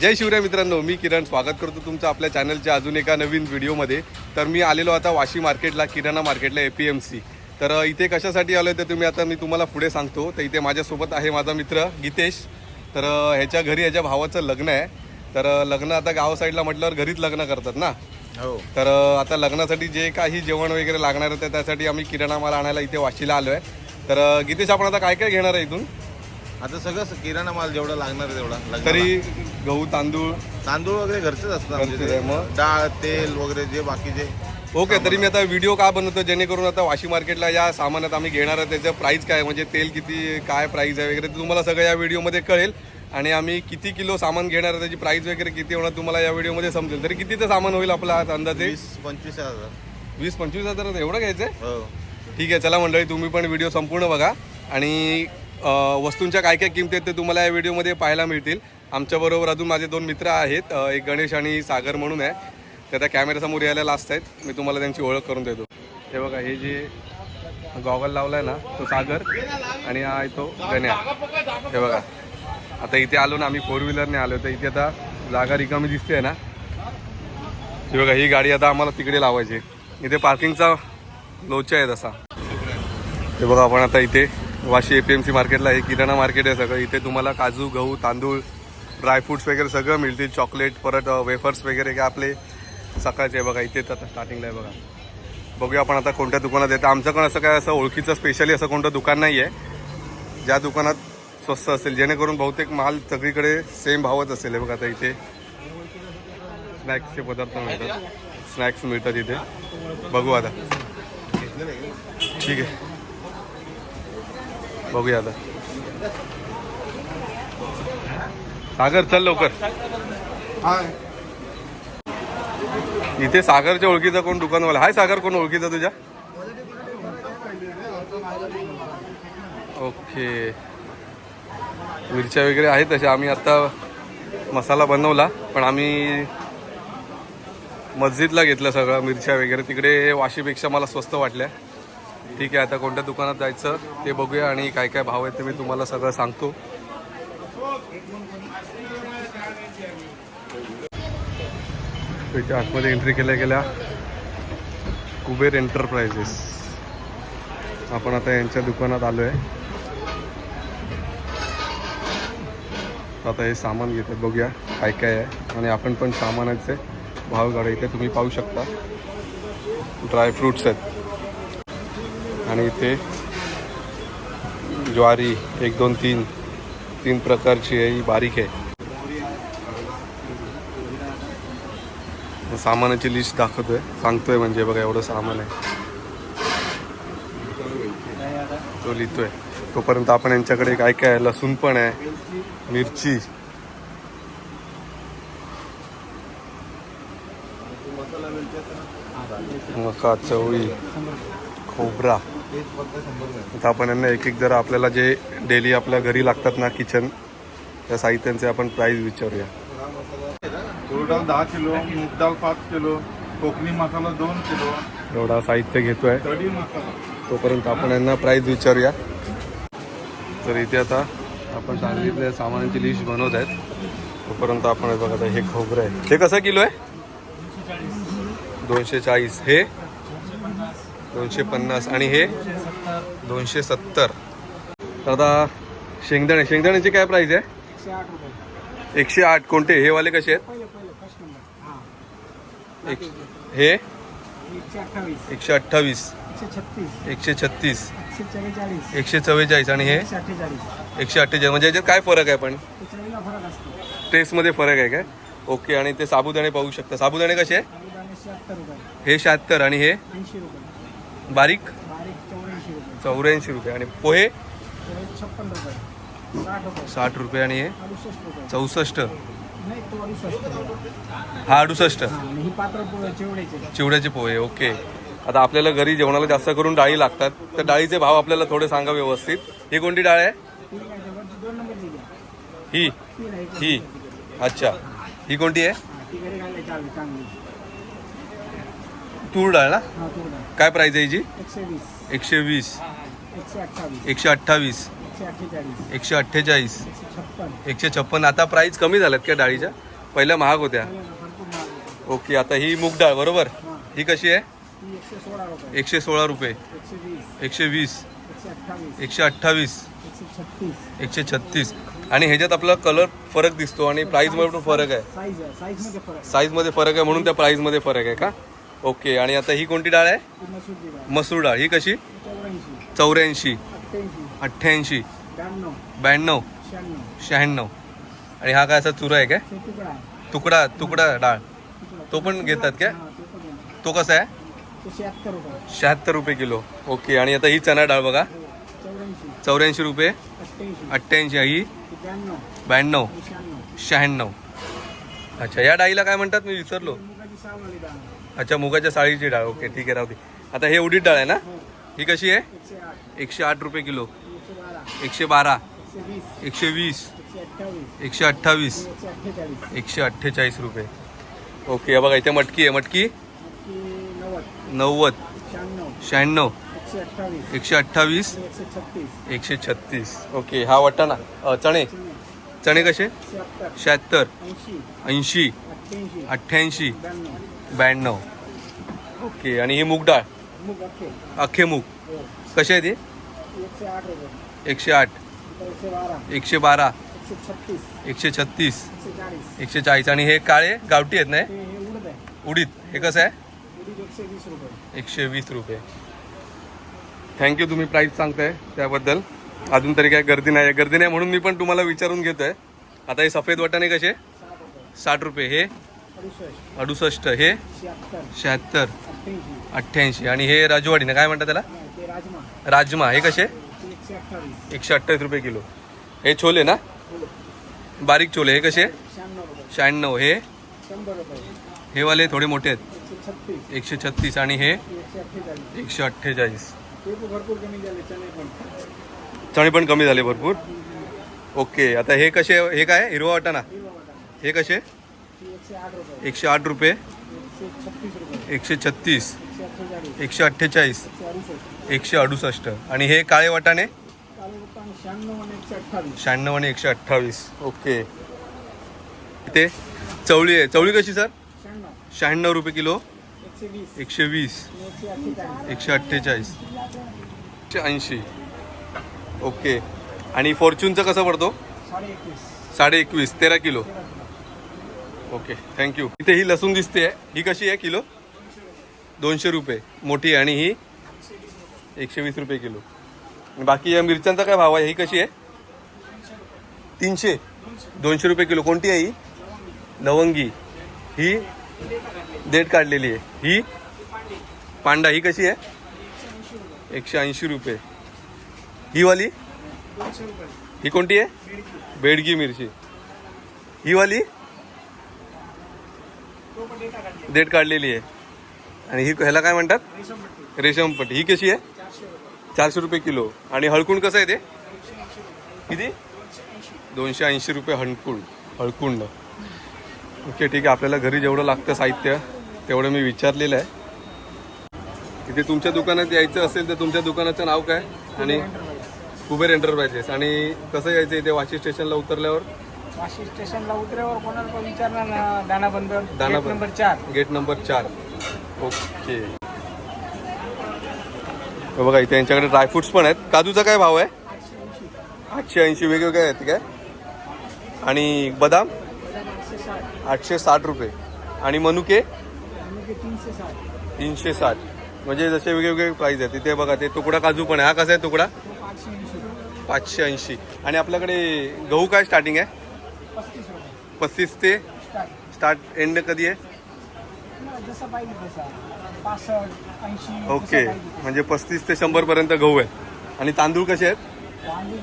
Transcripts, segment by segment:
जय शिवराय मित्रांनो मी किरण. स्वागत करतो तुमचं आपल्या चॅनलच्या अजून एका नवीन व्हिडिओमध्ये. तर मी आलेलो आता वाशी मार्केटला किराणा मार्केटला ए पी एम सी तर इथे कशासाठी आलो आहे तर तुम्ही आता मी तुम्हाला पुढे सांगतो. तर इथे माझ्यासोबत आहे माझा मित्र गीतेश. तर ह्याच्या घरी ह्याच्या भावाचं लग्न आहे. तर लग्न आता गाव साईडला म्हटल्यावर घरीच लग्न करतात ना? हो. तर आता लग्नासाठी जे काही जेवण वगैरे लागणार आहे त्यासाठी आम्ही किराणा माल आणायला इथे वाशीला आलो आहे तर गीतेश आपण आता काय काय घेणार आहे इथून? आता सगळं किराणा माल जेवढा लागणार आहे तेवढा. तरी गहू तांदूळ. तांदूळ वगैरे घरचेच असतात घरचेच आहे मग? डाळ तेल वगैरे जे बाकीचे ओके तरी मी आता व्हिडिओ का बनवतो? जेणेकरून आता वाशी मार्केटला या सामानात आम्ही घेणार आहे त्याचं प्राईस काय म्हणजे तेल किती काय प्राईस आहे वगैरे ते तुम्हाला सगळं या व्हिडिओमध्ये कळेल. आणि आम्ही किती किलो सामान घेणार आहे त्याची प्राईस वगैरे किती होणार तुम्हाला या व्हिडिओमध्ये समजेल. तरी कितीचं सामान होईल आपला आज अंदाजे? वीस पंचवीस हजार. वीस पंचवीस हजार एवढं घ्यायचं? आहे हो. ठीक आहे चला मंडळी तुम्ही पण व्हिडिओ संपूर्ण बघा. आणि वस्तूंच्या काय काय किमती आहेत ते तुम्हाला या व्हिडिओमध्ये पाहायला मिळतील. आमच्याबरोबर अजून माझे दोन मित्र आहेत. एक गणेश आणि सागर म्हणून आहे. ते आता कॅमेऱ्यासमोर यायला लास्ट आहेत. मी तुम्हाला त्यांची ओळख करून देतो. हे बघा हे जे गॉगल लावला आहे ना तो सागर आणि हा आहे तो गण्या. हे बघा आता इथे आलो ना आम्ही फोर व्हीलरने आलो. तर इथे आता जागा रिकामी दिसते ना. हे बघा ही गाडी आता आम्हाला तिकडे लावायची आहे. इथे पार्किंगचा लोचा आहे तसा हे बघा आपण आता इथे Vashi A P M C मार्केटला हे किराणा मार्केट आहे सगळं. इथे तुम्हाला काजू गहू तांदूळ ड्रायफ्रुट्स वगैरे सगळं मिळतील. चॉकलेट परत वेफर्स वगैरे काय आपले सकाळचे आहे बघा. इथे आता स्टार्टिंगला आहे बघा. बघूया आपण आता कोणत्या दुकानात येतं. आमच्याकडं असं काय असं ओळखीचं स्पेशली असं कोणतं दुकान नाही आहे ज्या दुकानात स्वस्त असेल. जेणेकरून बहुतेक माल सगळीकडे सेम भावच असेल. हे बघा आता इथे स्नॅक्सचे पदार्थ मिळतात. स्नॅक्स मिळतात इथे. बघू आता. ठीक आहे. बघूया आता. सागर चल लवकर. इथे सागरच्या ओळखीचा कोण दुकानवाला? हाय सागर कोण ओळखीचा तुझ्या? ओके. मिरच्या वगैरे आहेत तशा. आम्ही आता मसाला बनवला पण आम्ही मस्जिदला घेतलं सगळं मिरच्या वगैरे. तिकडे वाशीपेक्षा मला स्वस्त वाटल्या. ठीक आहे आता कोणत्या दुकानात जायचं ते बघूया आणि काय काय भाव आहेत ते मी तुम्हाला सगळं सांगतो. त्याच्या आतमध्ये एंट्री केल्या गेल्या. कुबेर एंटरप्राइजेस आपण आता यांच्या दुकानात आलो आहे आता हे सामान घेतात बघूया काय काय आहे. आणि आपण पण सामानाचे भाव काढा इथे तुम्ही पाहू शकता. ड्रायफ्रुट्स आहेत. आणि इथे ज्वारी एक दोन तीन तीन प्रकारची आहे ही बारीक आहे. सामानाची लिस्ट दाखवतोय सांगतोय म्हणजे बघा एवढं सामान आहे. तो लिहितोय. तोपर्यंत आपण यांच्याकडे काय काय आहे लसूण पण आहे मिरची. मका चवळी खोबरा. आता आपण यांना एक एक जरा आपल्याला जे डेली आपल्या घरी लागतात ना किचन त्या साहित्यांचे आपण प्राईस विचारूया. डाळ दहा किलो मूग डाळ पाच किलो कोकणी मसाला दोन किलो. एवढा साहित्य घेतोय. तोपर्यंत आपण यांना प्राईस विचारूया. तर इथे आता आपण सांगितले सामानांची लिस्ट बनवत आहेत. तोपर्यंत आपण हे बघा आता हे खोबरं आहे. हे कसं किलो आहे? दोनशे चाळीस. हे दोनशे पन्नास आणि हे दोनशे सत्तर. दादा शेंगदाणे शेंगदाण्याची काय प्राईस आहे? एकशे आठ कोणते? हे वाले कसे आहेत? एक हे? एकशे अठ्ठावीस. एकशे छत्तीस. एकशे चव्वेचाळीस. आणि हे? एकशे अठ्ठेचाळीस. म्हणजे याच्यात काय फरक आहे पण? टेस्टमध्ये फरक आहे काय? ओके आणि ते साबुदाणे पाहू शकता. साबुदाणे कसे? हे शहात्तर. आणि हे? ऐंशी रुपये बारीक? चौऱ्याऐंशी रुपये. आणि पोहे? साठ रुपये. आणि हे? चौसष्ट. हा अडुसष्ट. चिवड्याचे. पोहे ओके. आता आपल्याला घरी जेवणाला जास्त करून डाळी लागतात. तर डाळीचे भाव आपल्याला थोडे सांगा व्यवस्थित. ही कोणती डाळ आहे? ही. ही. अच्छा. ही कोणती आहे हा, ती घरी घालायची चालली चांगली तूर डाळ ना? हा तूर डाळ. काय प्राइस आहे हिची एकशे वीस एकशे वीस एकशे अठ्ठावीस. एकशे अठ्ठावीस. एकशे अठ्ठेचाळीस. एकशे अठ्ठेचाळीस. एकशे छप्पन. एकशे छप्पन. आता प्राइस कमी झाल्यात का डाळीच्या? पहिल्या महाग होत्या. भरपूर महाग. ओके आता ही मूग डाळ बरोबर? हां. कशी आहे? ती एकशे सोळा रुपये. एकशे सोळा रुपये. एकशे वीस एकशे वीस एकशे अठ्ठावीस. एकशे अठ्ठावीस. एकशे छत्तीस. एकशे छत्तीस. आणि ह्याच्यात आपला कलर फरक दिसतो आणि प्राईसमध्ये पण फरक आहे. साईज आहे. साईजमध्ये फरक आहे. साईजमध्ये फरक आहे म्हणून त्या प्राईसमध्ये फरक आहे का? ओके आणि आता ही कोणती डाळ आहे? मसूर डाळ. ही कशी? चौऱ्याऐंशी. अठ्ठ्याऐंशी. ब्याण्णव. शहाण्णव. आणि हा काय असा चुरा आहे काय? ते तुकडा तुकडा डाळ. तो पण घेतात काय? हां ते कसा आहे? शहात्तर रुपये. किलो. ओके आणि आता ही चणा डाळ बघा. हो चौऱ्याऐंशी. रुपये. अठ्ठ्याऐंशी. ही. ब्याण्णव. शहाण्णव. अच्छा या डाळीला काय म्हणतात? मी विसरलो. अच्छा मुगाच्या साळीची डाळ. ओके ठीक आहे राहू दे. आता हे उडीद डाळ आहे ना? हो कशी आहे? एकशे आठ रुपये किलो. एकशे बारा. एकशे वीस. एकशे वीस एकशे अठ्ठावीस. एकशे अठ्ठेचाळीस रुपये. ओके बघा इथे मटकी आहे. मटकी? नव्वद. शहाण्णव. एकशे अठ्ठावीस. एकशे छत्तीस. ओके हा वाटाणा चणे. चणे कसे? शहात्तर. ऐंशी. ऐंशी. अठ्ठ्याऐंशी. अठ्ठ्याऐंशी. ब्याण्णव. ओके आणि ही मूग डाळ? मूग अख्खे. अख्खे मूग. हो कसे आहे ते? एकशे आठ. रुपये एकशे आठ इथं एकशे बारा. एकशे बारा एकशे छत्तीस. एकशे छत्तीस एकशे चाळीस. एकशे चाळीस आणि हे काळे गावठी आहेत ना हे? हे उडत आहे. उडीद. हे कसं आहे? उडीद एकशे वीस रुपये. एकशे वीस रुपये. थँक्यू तुम्ही प्राईस सांगताय त्याबद्दल. अजून तरी काय गर्दी नाही आहे गर्दी नाही म्हणून मी पण तुम्हाला विचारून घेतोय. आता हे सफेद वाटाणे कसे? साठ रुपये. साठ रुपये. हे अडुसष्ट. हे? शहात्तर. अठ्ठ्याऐंशी. आणि हे राजवाडी ना काय म्हणतात त्याला? राजमा. राजमा. हे कसे? एकशे अठ्ठावीस. रुपये किलो. हे छोले ना? बारीक छोले. हे कसे? शहाण्णव हे? हे वाले थोडे मोठे आहेत. एकशे छत्तीस. आणि हे? एकशे अठ्ठेचाळीस. चणे पण. कमी झाले भरपूर. ओके. आता हे कसे? हे काय? हिरवा वाटाणा. हे कसे? एकशे आठ रुपये. एकशे छत्तीस एकशे अठ्ठेचाळीस. एकशे अडुसष्ट. आणि हे काळे वाटाणे? शहाण्णव आणि एकशे अठ्ठावीस. ओके. इथे चवळी आहे. चवळी कशी सर? शहाण्णव. रुपये किलो. एकशे वीस. एकशे अठ्ठेचाळीस. एकशे ऐंशी. ओके. आणि फॉर्च्यूनचं कसं पडतो? साडे एकवीस तेरा किलो. ओके थँक्यू इथे ही लसूण दिसते ही कशी आहे किलो? दोनशे रुपये. मोठी आणि ही एकशे वीस रुपये किलो. बाकी या मिरच्यांचा काय भाव आहे? ही कशी आहे? तीनशे. दोनशे रुपये किलो. कोणती आहे ही? लवंगी. ही देठ काढलेली आहे. ही पांडा ही कशी आहे? एकशे ऐंशी रुपये. ही वाली? ही कोणती आहे? बेडगी मिरची. ही वाली? डेट काढलेली आहे. आणि ही ह्याला काय म्हणतात? रेशम पट्टी. रेशमपट्टी ही कशी आहे? चारशे रुपये चारशे रुपये किलो. आणि हळकुंड कसं आहे ते? किती? दोनशे ऐंशी रुपये हळकुंड. हळकुंड. ओके ठीक आहे. आपल्याला घरी जेवढं लागतं साहित्य तेवढं मी विचारलेलं आहे. इथे तुमच्या दुकानात यायचं असेल तर तुमच्या दुकानाचं नाव काय? आणि कुबेर एंटरप्राइजेस आणि कसं यायचं इथे वाशी स्टेशनला उतरल्यावर? वाशी स्टेशनला उतऱ्यावर कोणाला पण विचारणार ना दाना गेट. नंबर चार. गेट नंबर चार. ओके. बघा इथे यांच्याकडे ड्रायफ्रुट्स पण आहेत. काजूचा काय भाव आहे? आठशे ऐंशी. वेगवेगळे आहेत काय आणि बदाम? आठशे साठ रुपये. आणि मनुके? तीनशे साठ. म्हणजे जसे वेगवेगळे प्राईस आहेत. तिथे बघा ते तुकडा काजू पण आहे. हा कसा आहे तुकडा? पाचशे ऐंशी. आणि आपल्याकडे गहू काय स्टार्टिंग आहे? पस्तीस ते स्टार्ट. एंड कधी आहे? ओके. म्हणजे पस्तीस ते शंभरपर्यंत गहू आहे आणि तांदूळ कसे आहेत?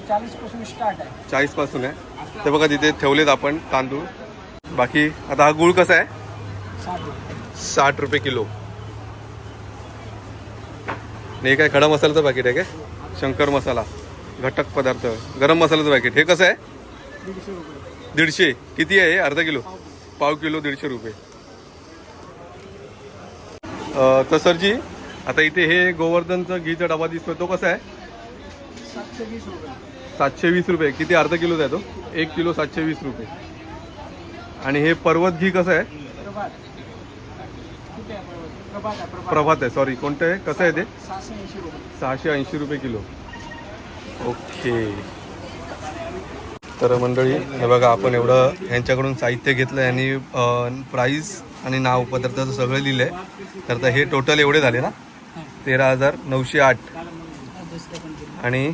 चाळीसपासून स्टार्ट आहे. चाळीसपासून आहे. ते बघा तिथे ठेवलेत आपण तांदूळ. बाकी आता हा गुळ कसा आहे? साठ रुपये. किलो. हे काय खडा मसाल्याचं पॅकेट आहे काय? शंकर मसाला. घटक पदार्थ. गरम मसाल्याचं पॅकेट हे कसं आहे? दीडशे. किती आहे अर्धा किलो. पाव किलो. दीडशे रुपये. तर सरजी आता इथे हे गोवर्धनचं घीचा डबा दिसतोय. तो कसा आहे? सातशे वीस रुपये. किती अर्धा किलोचा आहे तो? एक किलो सातशे वीस रुपये. आणि हे पर्वत घी कसं आहे? प्रभात. आहे सॉरी कोणतं आहे? कसं आहे ते? सहाशे ऐंशी रुपये. सहाशे ऐंशी रुपये किलो. ओके. तर मंडळी हे बघा आपण एवढं ह्यांच्याकडून साहित्य घेतलं यांनी प्राईस आणि नाव पदार्थाचं सगळं लिहिलं. आहे तर आता हे टोटल एवढे झाले ना? तेरा हजार नऊशे आठ. आणि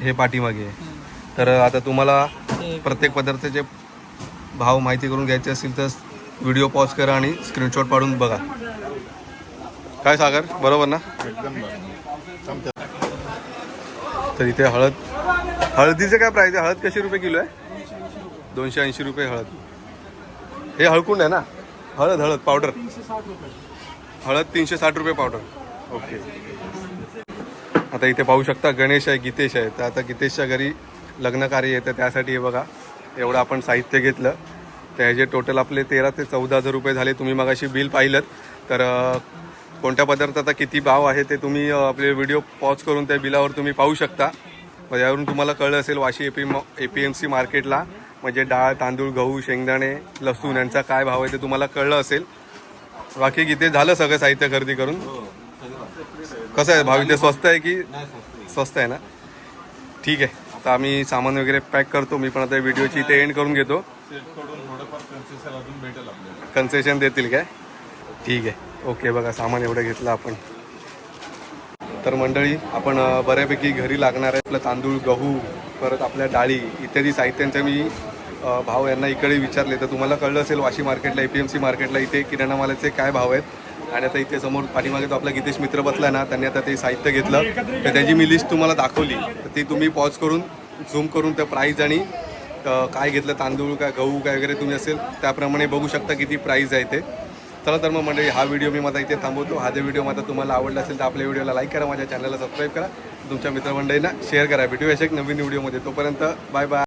हे पाठीमागे. आहे तर आता तुम्हाला प्रत्येक पदार्थाचे भाव माहिती करून घ्यायचे असतील तर व्हिडिओ पॉज करा आणि स्क्रीनशॉट पाडून बघा. काय सागर? बरोबर ना? तर इथे हळद हळदीचे काय प्राईज आहे? हळद कशी रुपये किलो आहे? दोनशे ऐंशी रुपये हळद. हे हळकुंड आहे ना? हळद हळद पावडर हळद तीनशे साठ रुपये पावडर ओके आता इथे पाहू शकता गणेश आहे गीतेश आहे. तर आता गीतेशच्या घरी लग्नकार्य येतं. त्यासाठी हे बघा एवढं आपण साहित्य घेतलं. तर ह्याचे टोटल आपले तेरा ते चौदा हजार रुपये झाले. तुम्ही मगाशी बिल पाहिलं. तर कोणत्या पदार्थाचा किती भाव आहे ते तुम्ही आपले व्हिडिओ पॉज करून त्या बिलावर तुम्ही पाहू शकता. मग यावरून तुम्हाला कळलं असेल Vashi A P A P M C मार्केटला म्हणजे डाळ तांदूळ गहू शेंगदाणे लसूण यांचा काय भाव आहे ते तुम्हाला कळलं असेल. बाकी किती झालं सगळं साहित्य खरेदी करून. कसं आहे भाव इथे स्वस्त आहे की? स्वस्त आहे. ना? ठीक आहे तर आम्ही सामान वगैरे पॅक करतो. मी पण आता व्हिडिओची इथे एंड करून घेतो. कन्सेशन देतील काय? ठीक आहे. ओके बघा सामान एवढं घेतलं आपण. तर मंडळी आपण बऱ्यापैकी घरी लागणार आहे. आपलं तांदूळ गहू परत आपल्या डाळी इत्यादी साहित्यांचे मी भाव यांना इकडे विचारले. तर तुम्हाला कळलं असेल वाशी मार्केटला ए पी एम सी मार्केटला इथे किराणा मालाचे काय भाव आहेत. आणि आता इथे समोर पाठीमागे तो आपला गीतेश मित्र बसला ना त्यांनी आता ते साहित्य घेतलं. तर त्याची मी लिस्ट तुम्हाला दाखवली. तर ती तुम्ही पॉज करून झूम करून त्या प्राईज आणि काय घेतलं तांदूळ काय गहू काय वगैरे तुम्ही असेल त्याप्रमाणे बघू शकता किती प्राईज आहे ते. चला तर मग मंडळी हा व्हिडिओ मी माझा इथे थांबवतो. हा जर व्हिडिओ माझा तुम्हाला आवडला असेल तर आपल्या व्हिडिओला लाईक करा माझ्या चॅनलला सबस्क्राईब करा. तुमच्या मित्रमंडळींना शेअर करा. भेटूया अशा एक नवीन व्हिडिओमध्ये. तोपर्यंत बाय बाय